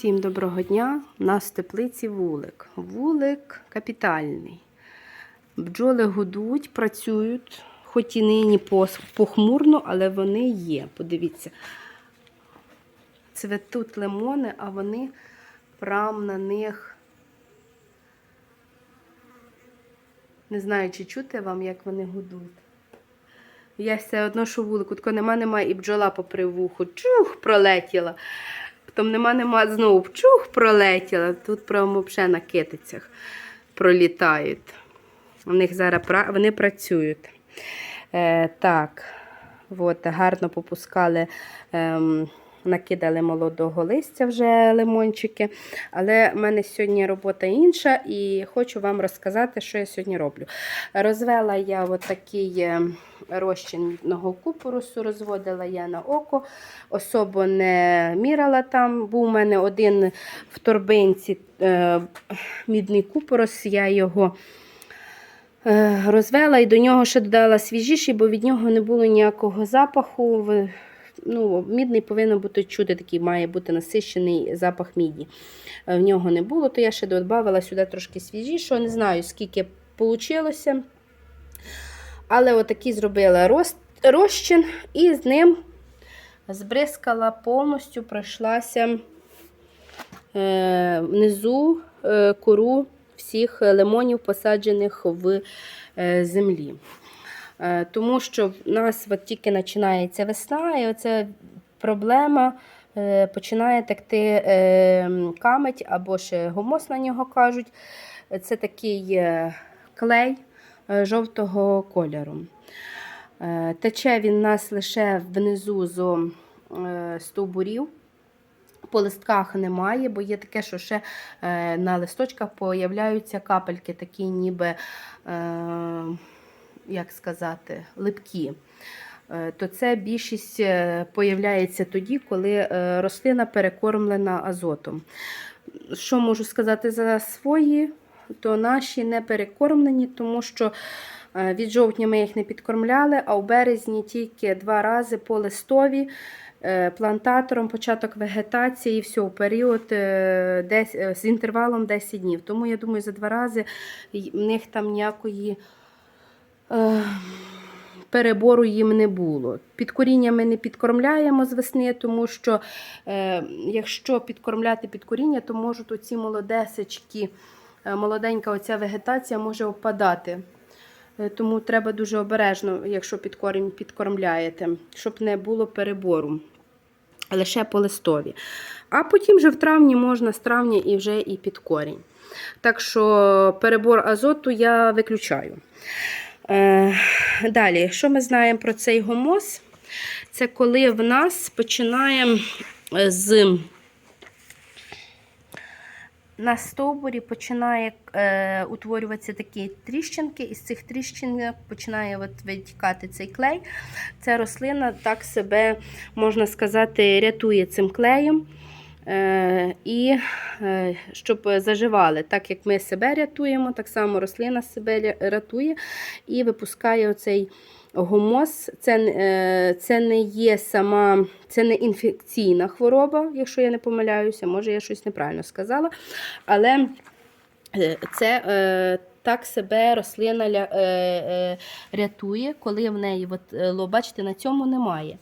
Всім доброго дня. У нас в теплиці вулик. Вулик капітальний. Бджоли гудуть, працюють, хоч і нині похмурно, але вони є. Подивіться. Цветуть лимони, а вони прям на них. Не знаю, чи чути вам, як вони гудуть. Я все одно, що вулику, тако нема, нема, і бджола попри вухо. Чух, пролетіла. Потім нема, нема, знову чух, пролетіла. Тут прямо взагалі на китицях пролітають. У них зараз вони працюють. Е, так, от, гарно попускали. Ем, Накидали молодого листя вже лимончики. Але в мене сьогодні робота інша, і хочу вам розказати, що я сьогодні роблю. Розвела я от такий е, розчин мідного купорусу, розводила я на око, особо не міряла там. Був у мене один в торбинці е, мідний купорос, я його. е, Розвела і до нього ще додала свіжіший, бо від нього не було ніякого запаху. Ну, мідний повинен бути чути, такий має бути насищений запах міді. Е, В нього не було, то я ще додавала сюди трошки свіжішого. Не знаю, скільки вийшло. Але отакий зробила роз- розчин і з ним збризкала повністю, пройшлася е, внизу е, кору всіх лимонів, посаджених в землі. Е, Тому що в нас от тільки починається весна, і оця проблема е, починає текти е, камедь або ще гомос на нього кажуть. Це такий клей жовтого кольору. Тече він у нас лише внизу з стовбурів. По листках немає, бо є таке, що ще на листочках появляються капельки, такі ніби, як сказати, липкі. Е, То це більшість е, появляється тоді, коли е, рослина перекормлена азотом. Що можу сказати за свої, то наші не перекормлені, тому що від жовтня ми їх не підкормляли, а в березні тільки два рази по листові плантатором початок вегетації і все, період з інтервалом 10 днів. Тому я думаю, за два рази в них там ніякої. Е, Перебору їм не було. Під коріння ми не підкормляємо з весни, тому що е, якщо підкормляти під коріння, то можуть оці молодесечки, е, молоденька оця вегетація може опадати. Е, Тому треба дуже обережно, якщо під корінь підкормляєте, щоб не було перебору. Лише по листові. А потім вже в травні можна з травня і вже і під корінь. Так що перебор азоту я виключаю. Е, далі, що ми знаємо про цей гомоз? Це коли в нас починає е, з на стовбурі починає е, утворюватися такі тріщинки, і з цих тріщинок починає от витікати цей клей. Ця рослина так себе, можна сказати, рятує цим клеєм. Е, і е, щоб заживали, так як ми себе рятуємо, так само рослина себе рятує і випускає оцей гумоз. Це, е, це не є сама, це не інфекційна хвороба, якщо я не помиляюся, може я щось неправильно сказала. Але це так себе рослина рятує, коли в неї, от, бачите, на цьому немає.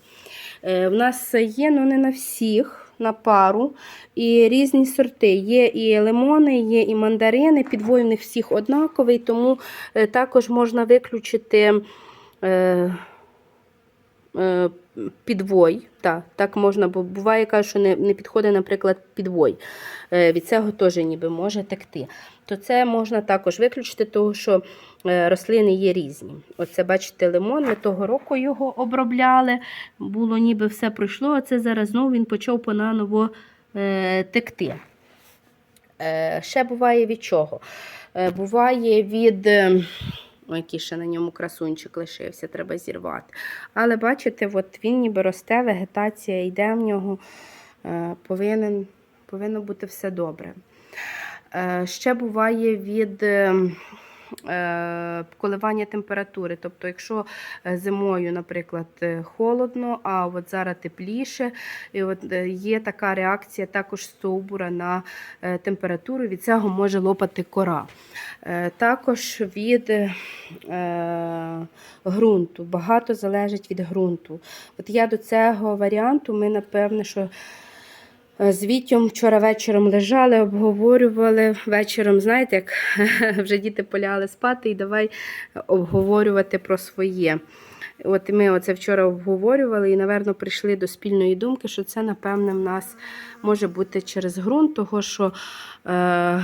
В нас є, ну не на всіх. На пару і різні сорти. Є і лимони, є і мандарини. Підвой в них всіх однаковий, тому е, також можна виключити е, е, підвой. Так, так можна, бо буває, кажуть, що не, не підходить, наприклад, підвой. Від цього теж ніби може текти. То це можна також виключити, тому що е, рослини є різні. Оце, бачите, лимон. Ми того року його обробляли. Було ніби все пройшло, а це зараз знову він почав понаново е, текти. Е, ще буває від чого? Буває від. Ой, який ще на ньому красунчик лишився, треба зірвати. Але бачите, от він ніби росте, вегетація йде в нього, повинен, повинно бути все добре. Е, ще буває від. е, е, коливання температури. Тобто, якщо зимою, наприклад, холодно, а от зараз тепліше, і от є така реакція також стовбура на температуру, від цього може лопати кора. Також від ґрунту. Багато залежить від ґрунту. От я до цього варіанту, ми напевне, що з Вітєм вчора вечором лежали, обговорювали вечором, знаєте, як вже діти поляли спати, і давай обговорювати про своє. От ми оце вчора обговорювали і, напевно, прийшли до спільної думки, що це, напевне, в нас може бути через ґрунт, того що е,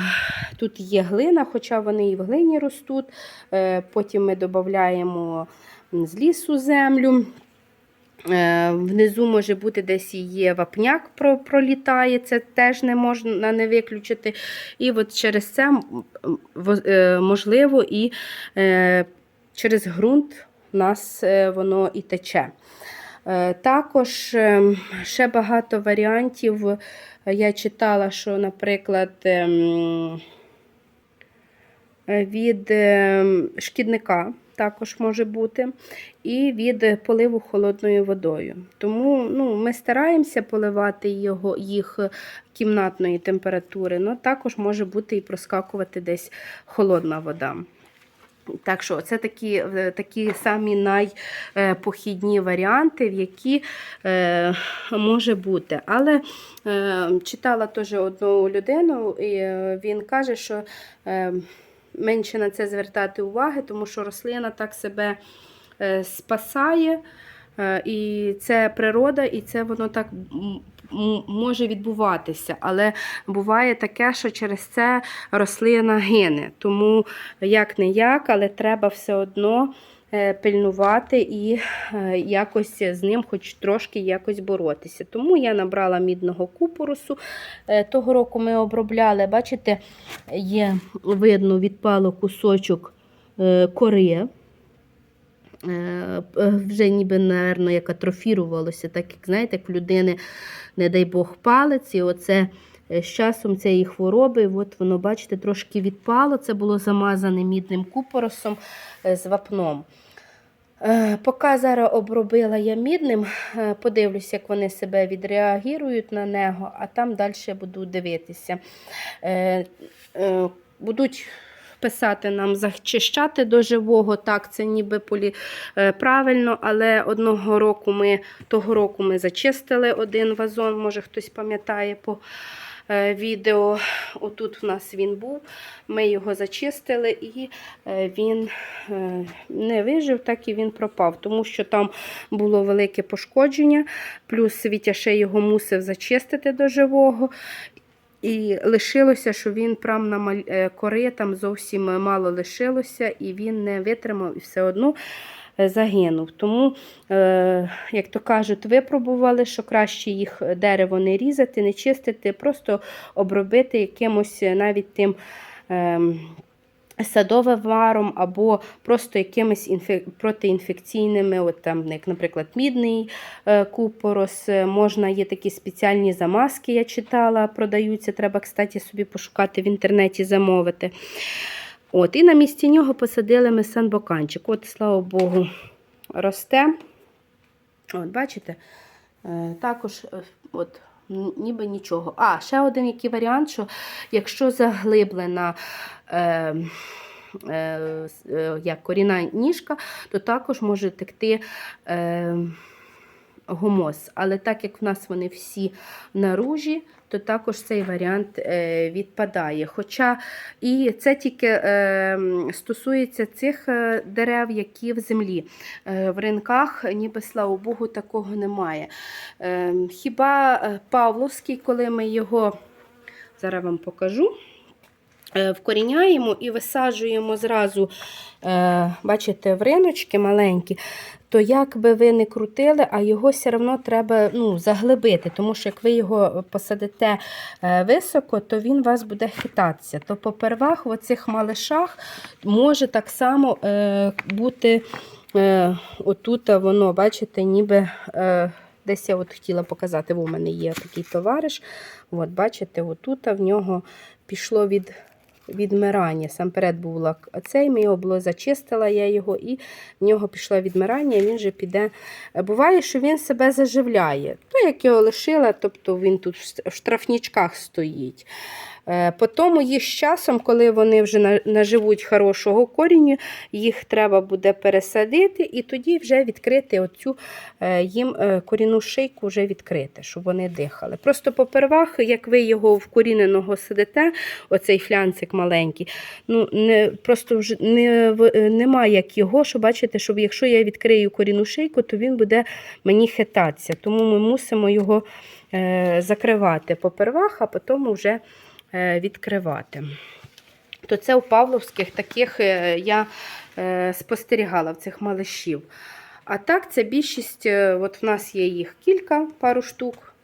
тут є глина, хоча вони і в глині ростуть. Е, потім ми додаємо з лісу землю. Е, Внизу може бути десь і є вапняк пролітає, це теж не можна не виключити. І от через це е, можливо і е, через ґрунт у нас воно і тече. Також ще багато варіантів. Я читала, що, наприклад, ем, від е, шкідника також може бути, і від поливу холодною водою. Тому ну, ми стараємося поливати його, їх кімнатної температури, але також може бути і проскакувати десь холодна вода. Так що це такі, е, такі самі найпохідні варіанти, в які е, може бути. Але е, читала теж одну людину, і е, він каже, що е, менше на це звертати уваги, тому що рослина так себе е, спасає. Е, І це природа, і це воно так може відбуватися. Але буває таке, що через це рослина гине. Тому як не як, але треба все одно пильнувати і е, якось з ним хоч трошки якось боротися. Тому я набрала мідного купорусу. Е, Того року ми обробляли, бачите, є видно відпало кусочок е, кори. Е, е, Вже ніби, напевно, як атрофірувалося, так як знаєте, як в людини, не дай Бог, палець, і оце е, з часом цієї хвороби, от воно, бачите, трошки відпало. Це було замазане мідним купоросом е, з вапном. Е, Поки зараз обробила я мідним, е, подивлюся, як вони себе відреагують на нього, а там далі буду дивитися. Е, Будуть писати нам зачищати до живого. Так, це ніби полі правильно, але одного року ми того року ми зачистили один вазон, може хтось пам'ятає по відео. Отут в нас він був. Ми його зачистили і е, він е, не вижив, так і він пропав, тому що там було велике пошкодження, плюс Вітя ще його мусив зачистити до живого. І лишилося, що він прям на маль- е, кори там зовсім мало лишилося, і він не витримав і все одно е, загинув. Тому, е, як то кажуть, випробували, що краще їх дерево не різати, не чистити, просто обробити якимось е, навіть тим. ем, Садовим варом або просто якимись інфе- протиінфекційними, от там, як, наприклад, мідний е, купорос. е, Можна є такі спеціальні замазки, я читала, продаються. Треба, кстати, собі пошукати в інтернеті, замовити. От, і на місці нього посадили ми санбоканчик. От, слава Богу, росте. От, бачите? Е, Також е, от, ніби нічого. А, ще один який варіант, що якщо заглиблена е, е, як корінна ніжка, то також може текти гумоз. Але так як в нас вони всі наружі, то також цей варіант е, відпадає. Хоча і це тільки е, стосується цих е, дерев, які в землі. В ринках, ніби слава Богу, такого немає. Хіба Павловський, коли ми його зараз вам покажу. Вкоріняємо і висаджуємо зразу, бачите, в риночки маленькі, то як би ви не крутили, а його все одно треба ну, заглибити, тому що як ви його посадите е, високо, то він вас буде хитатися. То попервах в оцих малишах може так само е, бути е, отут воно, бачите, ніби. Е, Десь я от хотіла показати, бо у мене є такий товариш. От, бачите, отут в нього пішло від відмирання. Сам перед був цей, ми його було зачистила я його, і в нього пішло відмирання, він же піде. Буває, що він себе заживляє. То, як його лишила, тобто він тут в штрафнічках стоїть. Е, По тому їх з часом, коли вони вже наживуть хорошого коріння, їх треба буде пересадити і тоді вже відкрити оцю е, їм е, корінну шийку вже відкрити, щоб вони дихали. Просто попервах, як ви його вкоріненого сидите, оцей флянцик маленький, ну не просто вже не, нема як його, що бачите, щоб якщо я відкрию корінну шийку, то він буде мені хитатися. Тому ми мусимо його закривати попервах, а потім вже відкривати. То це у Павловських таких е, я е, спостерігала в цих малишів. А так, це більшість, е, от в нас є їх кілька, пару штук,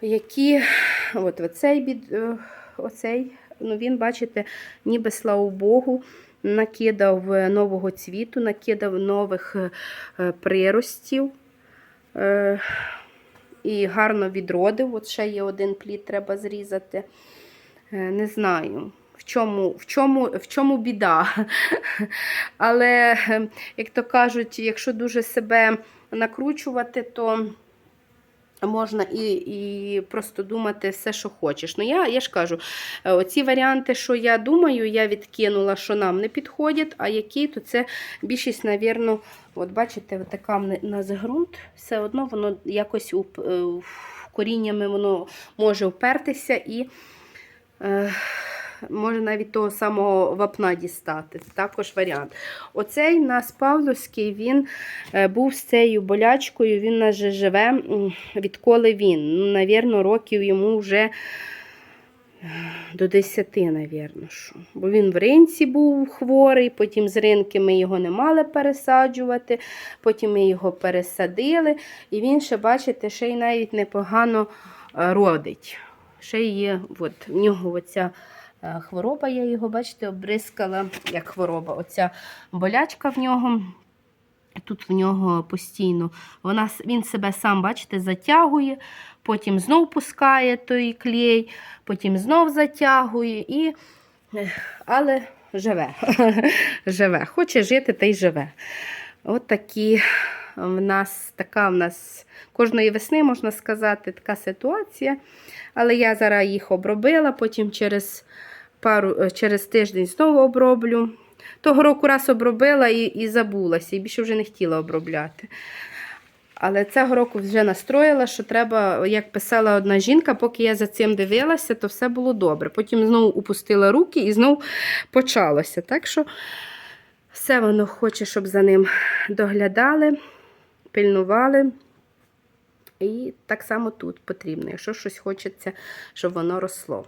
які, от оцей, е, оцей ну він, бачите, ніби слава Богу, накидав е, нового цвіту, накидав нових е, е, приростів. І гарно відродив. От ще є один плід, треба зрізати. Е, Не знаю, в чому, в чому, в чому біда. Але, е, як то кажуть, якщо дуже себе накручувати, то можна і, і просто думати все, що хочеш. Ну, я, я ж кажу, е, оці варіанти, що я думаю, я відкинула, що нам не підходять, а які, то це більшість, навірно, от бачите, така в нас ґрунт, все одно воно якось уп- е, коріннями воно може впертися і е, може навіть того самого вапна дістати. Також варіант. Оцей нас Павловський, він е, був з цією болячкою, він нас же живе, відколи він. Ну, навірно, років йому вже е, до 10, навірно. Що. Бо він в ринці був хворий, потім з ринки ми його не мали пересаджувати, потім ми його пересадили, і він ще, бачите, ще й навіть непогано е, родить. Ще є, от, в нього оця хвороба, я його, бачите, обрискала, як хвороба, оця болячка в нього. Тут в нього постійно вона, він себе сам, бачите, затягує, потім знов пускає той клей, потім знов затягує, і, е, але живе. живе. Хоче жити та й живе. От такі в нас така в нас кожної весни, можна сказати, така ситуація. Але я зараз їх обробила, потім через пару, е, через тиждень знову оброблю. Того року раз обробила і, і забулася, і більше вже не хотіла обробляти. Але цього року вже настроїла, що треба, як писала одна жінка, поки я за цим дивилася, то все було добре. Потім знову упустила руки і знову почалося. Так що все воно хоче, щоб за ним доглядали, пильнували. І так само тут потрібно, якщо щось хочеться, щоб воно росло.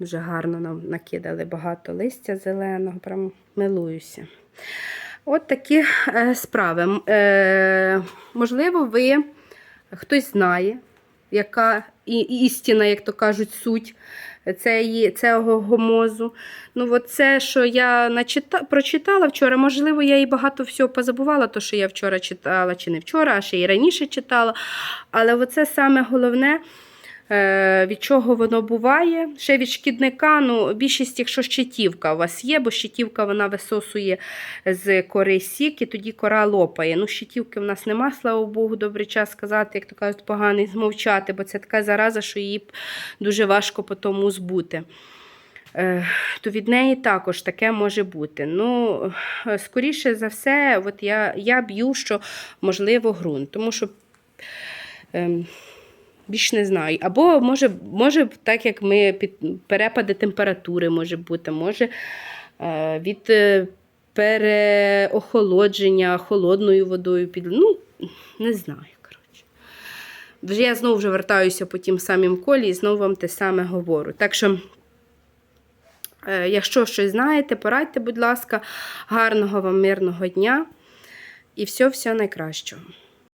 Дуже гарно нам накидали багато листя зеленого, прям милуюся. От такі е, справи. Е, можливо, ви хтось знає, яка істина, як то кажуть, суть цього гомозу. Ну, от це, що я начита, прочитала вчора, можливо, я і багато всього позабувала, то, що я вчора читала, чи не вчора, а ще і раніше читала. Але оце саме головне. Е, Від чого воно буває? Ще від шкідника, ну, більшість, якщо щитівка у вас є, бо щитівка вона висосує з кори сік, і тоді кора лопає. Ну, щитівки в нас нема, слава Богу, добрий час сказати, як то кажуть, поганий змовчати, бо це така зараза, що її дуже важко по тому збути. Е, То від неї також таке може бути. Ну, е, скоріше за все, от я, я б'ю, що можливо ґрунт, тому що. Ем, більш не знаю. Або може, може так як ми під перепади температури може бути, може е, від е, переохолодження холодною водою під. Ну, не знаю. коротше. Я знову вже вертаюся по тим самим колі і знову вам те саме говорю. Так що. е, Якщо щось знаєте, порадьте, будь ласка, гарного вам мирного дня і все-все найкращого.